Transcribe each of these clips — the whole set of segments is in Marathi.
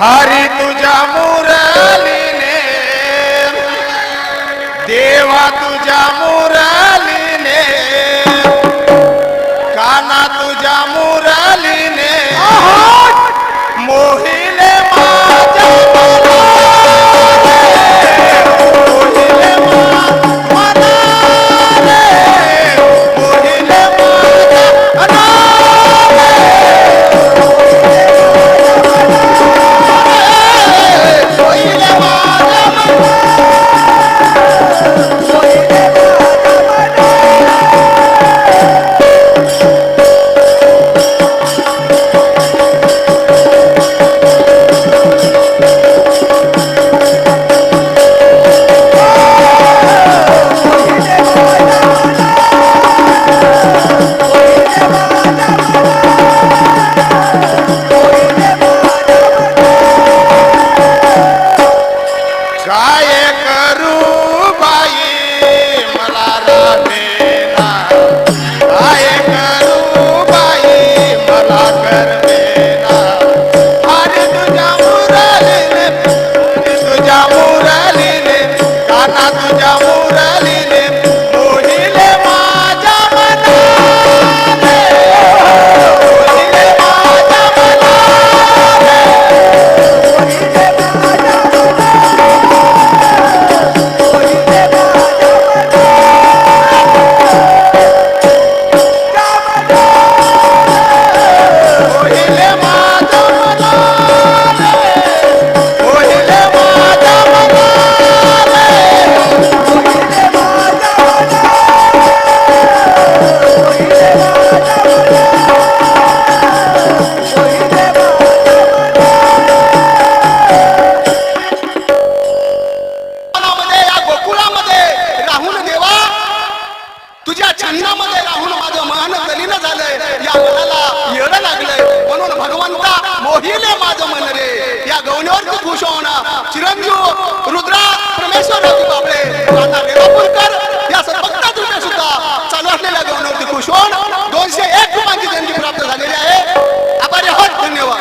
हरी तुझ्या मुरलीने देवा तुझ्या मुर मला त्या गवण्यावरती खुश होणं. चिरंजीव रुद्रा परमेश्वर बाबळे आता रेवापूरकर या सत्ता तुम्ही सुद्धा चालू असलेल्या गवण्यावरती खुश होऊन दोनशे एक रुपयांची देणगी प्राप्त झालेली आहे. आभारी आहोत. धन्यवाद.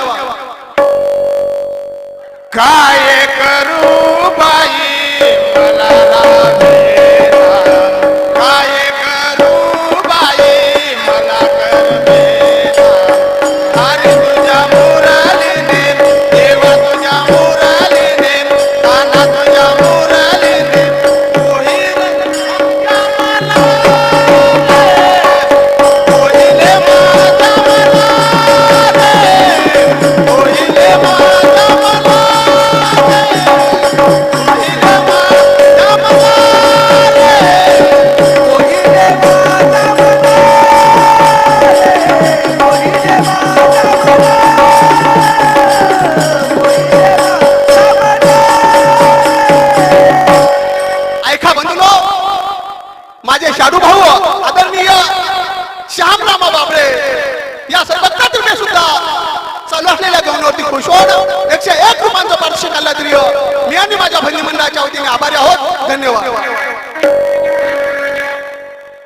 काय करू बाई? मला श्यामरामा बाबरे या सर्वत्र तुम्ही सुद्धा चालू असलेल्या गवण्यावरती खुश होऊन एकशे एक रुपयांचं पारितोषिक आलं तरी मी आणि माझ्या भगिनी मंडळाच्या वतीने आभारी आहोत. धन्यवाद.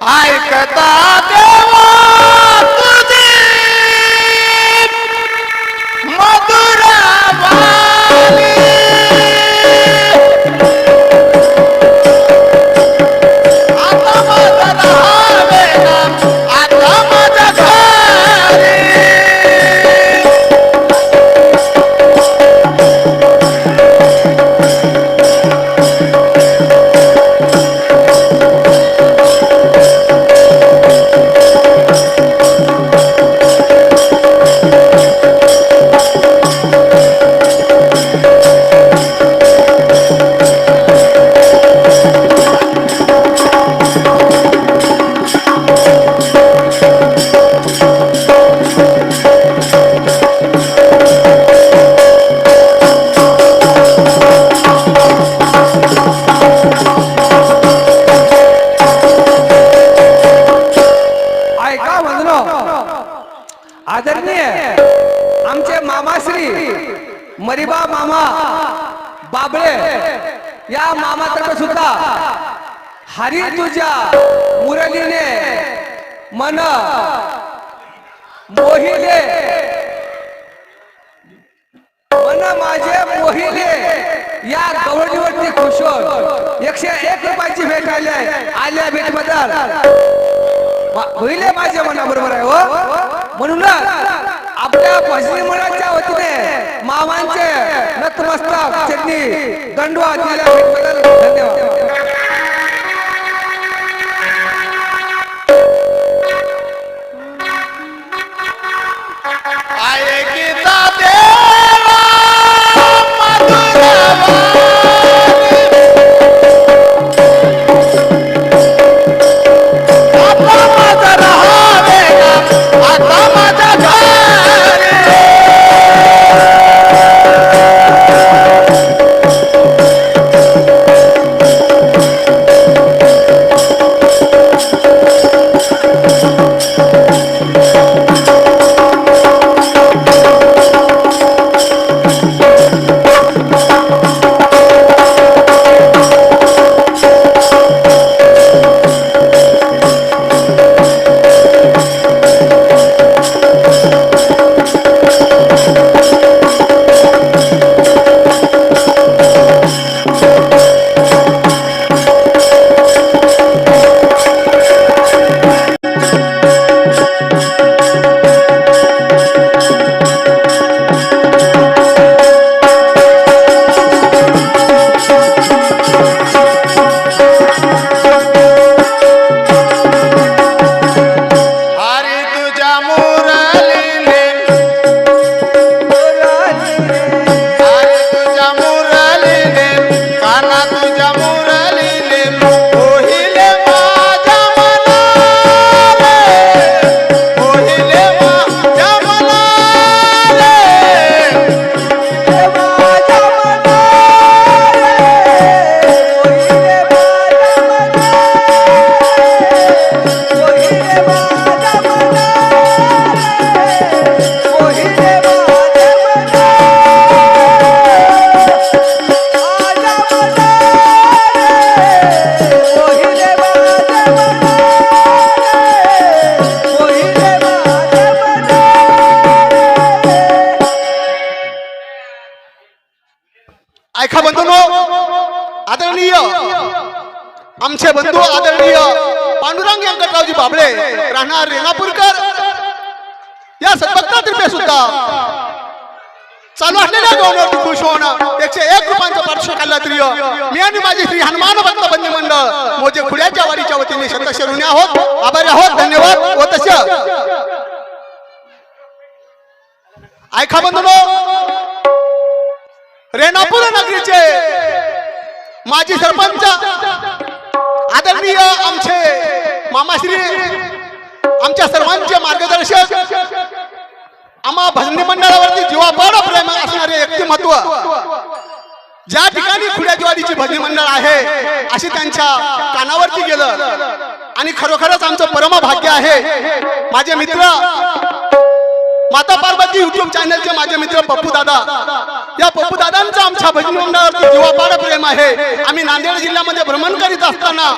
ऐकता देवा मधुरा मधुर हरी तुझ्या मुरलीने मन मोहिले. मन माझे खुश एकशे एक रुपयाची भेट आली आहे. आल्या भेटबद्दल होईल माझे मना बरोबर आहे हो. म्हणून आपल्या भजनी मनाच्या वतीने मामांचे नतमस्तक चटणी दंडवा दिल्या भेटबद्दल धन्यवाद. आहे गीता देवा मधुरवा आमचे बंधू आदरणीय पांडुरंग व्यंकटरावजी बाबळे राहणार रेणापूरकर. या सद्भक्तातर्फे सुद्धा चालू असलेल्या गौरवरती खुश होणं एकशे एक रुपयांचं पार्श्व कालात्रीय मी आणि माझी श्री हनुमान भक्त बंदी मंडळ मोजे खुड्याच्या वारीच्या वतीने शतश ऋणी आहोत. आभारी आहोत. धन्यवाद. व तसं ऐका बंधनो रेणापूर नगरीचे माजी सरपंच आदरणीय आमचे मामाश्री आमच्या सर्वांचे मार्गदर्शक आम्हा भजनी मंडळावरती जीवापाड प्रेम असणारे व्यक्तिमत्व ज्या ठिकाणी खुड्याजवाडीची भजनी मंडळ आहे अशी त्यांच्या कानावरती गेलं. आणि खरोखरच आमचं परम भाग्य आहे. माझे मित्र माता पार्वती युट्यूब चॅनलचे माझे मित्र पप्पू दादा. या पप्पू दादांचं आमच्या भजनी मंडळावरती जीवापाड प्रेम आहे. आम्ही नांदेड जिल्ह्यामध्ये भ्रमण करीत असताना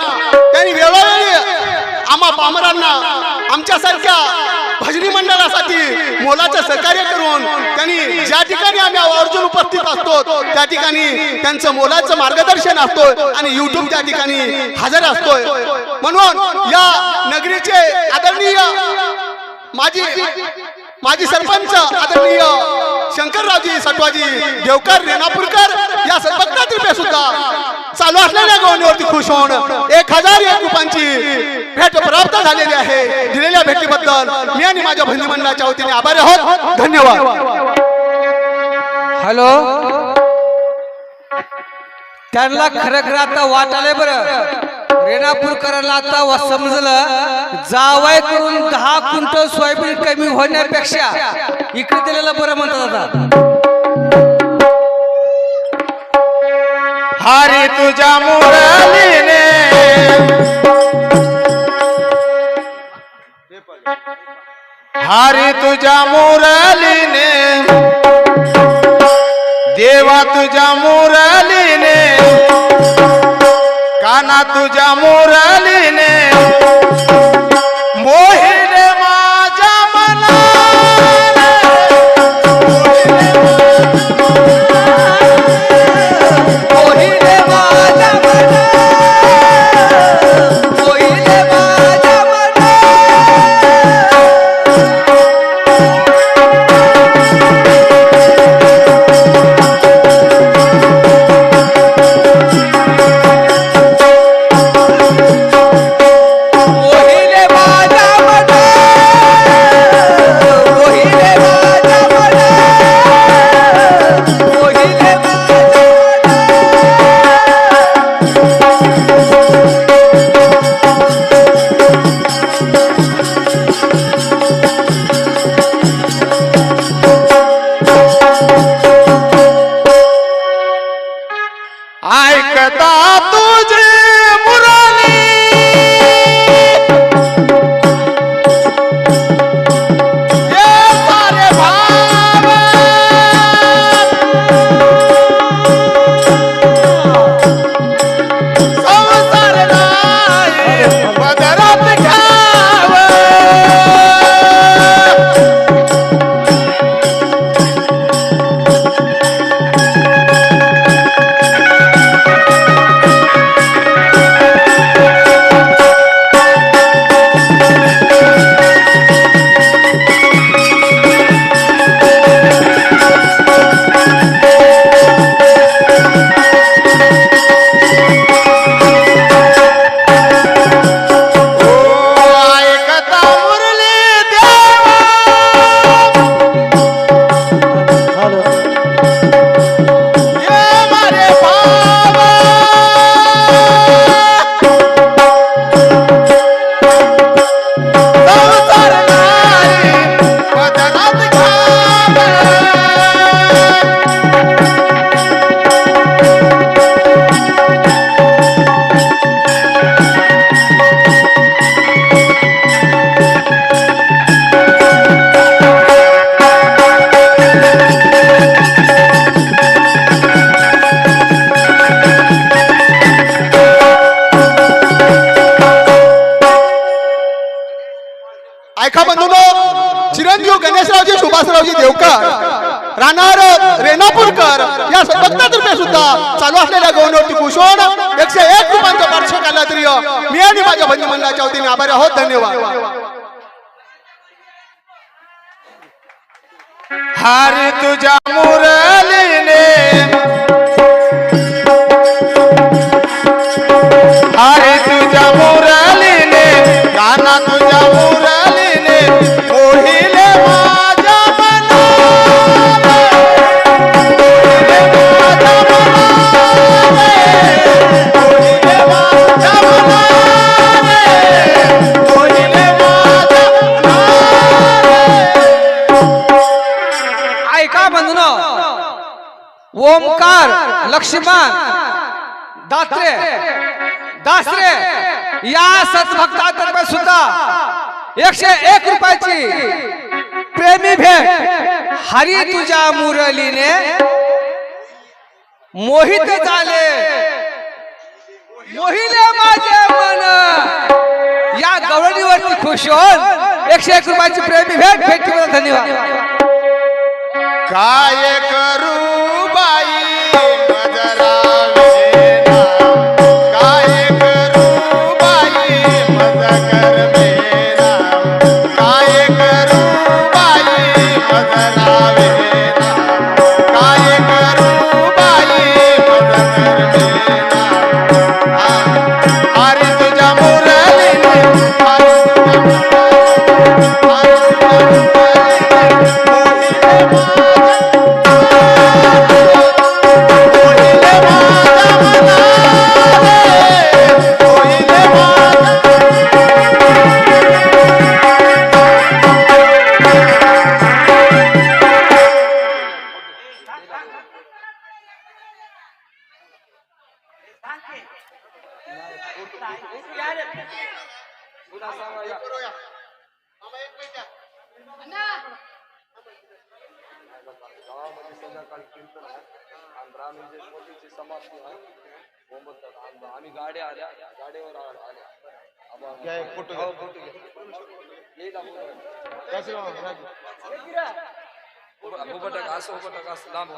त्यांनी वेळोवेळी आम्हा पामरांना आमच्यासारख्या भजनी मंडळासाठी मोलाचं सहकार्य करून त्यांनी ज्या ठिकाणी आम्ही आवर्जून उपस्थित असतो त्या ठिकाणी त्यांचं मोलाचं मार्गदर्शन असतो आणि युट्यूब त्या ठिकाणी हजर असतोय. म्हणून या नगरीचे आदरणीय माझी माजी सरपंच आदरणीय शंकररावजी सटवाजी देवकर रेणापूरकर या सद्भक्तातर्फे सुद्धा चालू असलेल्या गोवणीवरती खुश होऊन एक हजार एक रुपयांची भेट प्राप्त झालेली आहे. दिलेल्या भेटीबद्दल मी आणि माझ्या बहिणी मंडळाच्या वतीने आभारी आहोत. धन्यवाद. हॅलो? त्यांना खरं खरं आता वाट आले बरं. रेणापूरकरांना आता वा समजलं जावाय करून दहा क्विंटल सोयाबीन कमी होण्यापेक्षा इकडे दिलेलं बरं म्हणतात आता. हरी तुझ्या मुरलीने. हरी तुझ्या मुरलीने. बंधू मंडळाच्या वतीने आभारी आहोत धन्यवाद। मुरली तुझ्या मुरलीने तुझा तुझ्या मुरलीने गाना तुझा मुरलीने ओमकार लक्ष्मण दात्रे दासरे या सद्भक्तातर्फे सुद्धा एकशे एक रुपयाची प्रेमी भेट हरी तुझ्या मुरलीने मोहित झाले. मोहिले माझे मन. या गवळणीवरती खुश होऊन एकशे एक रुपयाची प्रेमी भेट भेटी धन्यवाद. काय करू उभं- टाका, असं उभं टाका, असं लांब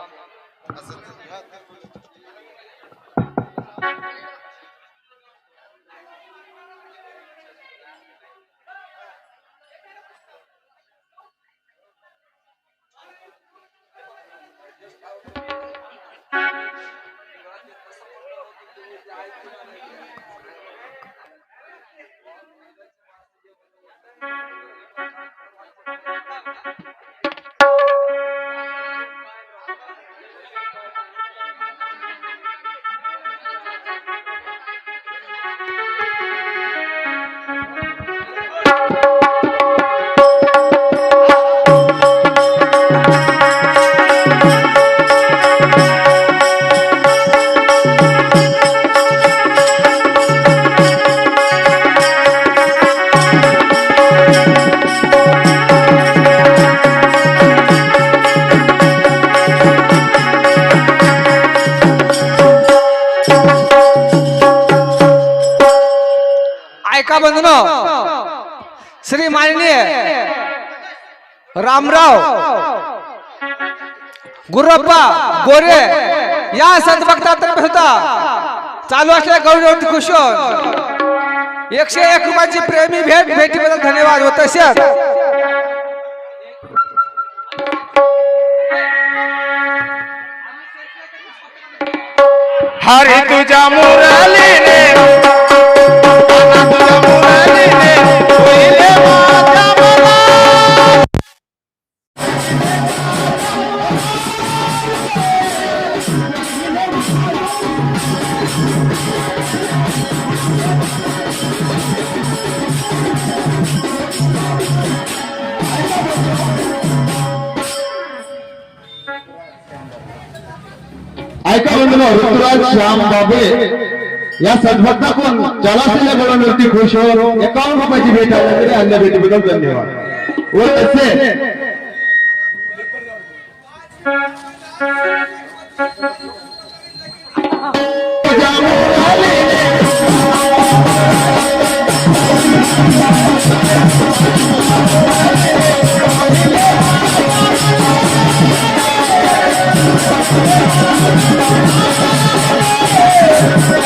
ऐका बंधन? श्री माननीय रामराव गुरप्पा गोरे या सद्भक्तातर्फे सुद्धा चालू असलेल्या गौरवती कुशोर एकशे एक रुपयाची प्रेमी भेट भेटीबद्दल धन्यवाद होत तसेच. हरी तुझ्या मुरलीने ऋतुराज श्याम बाबे या सद्भक्ताकडून जलाशय गवळणवरती खुश होऊन एकावन्न रुपयाची भेट आली अन्य भेटीबद्दल धन्यवाद. व तसे हरी Thank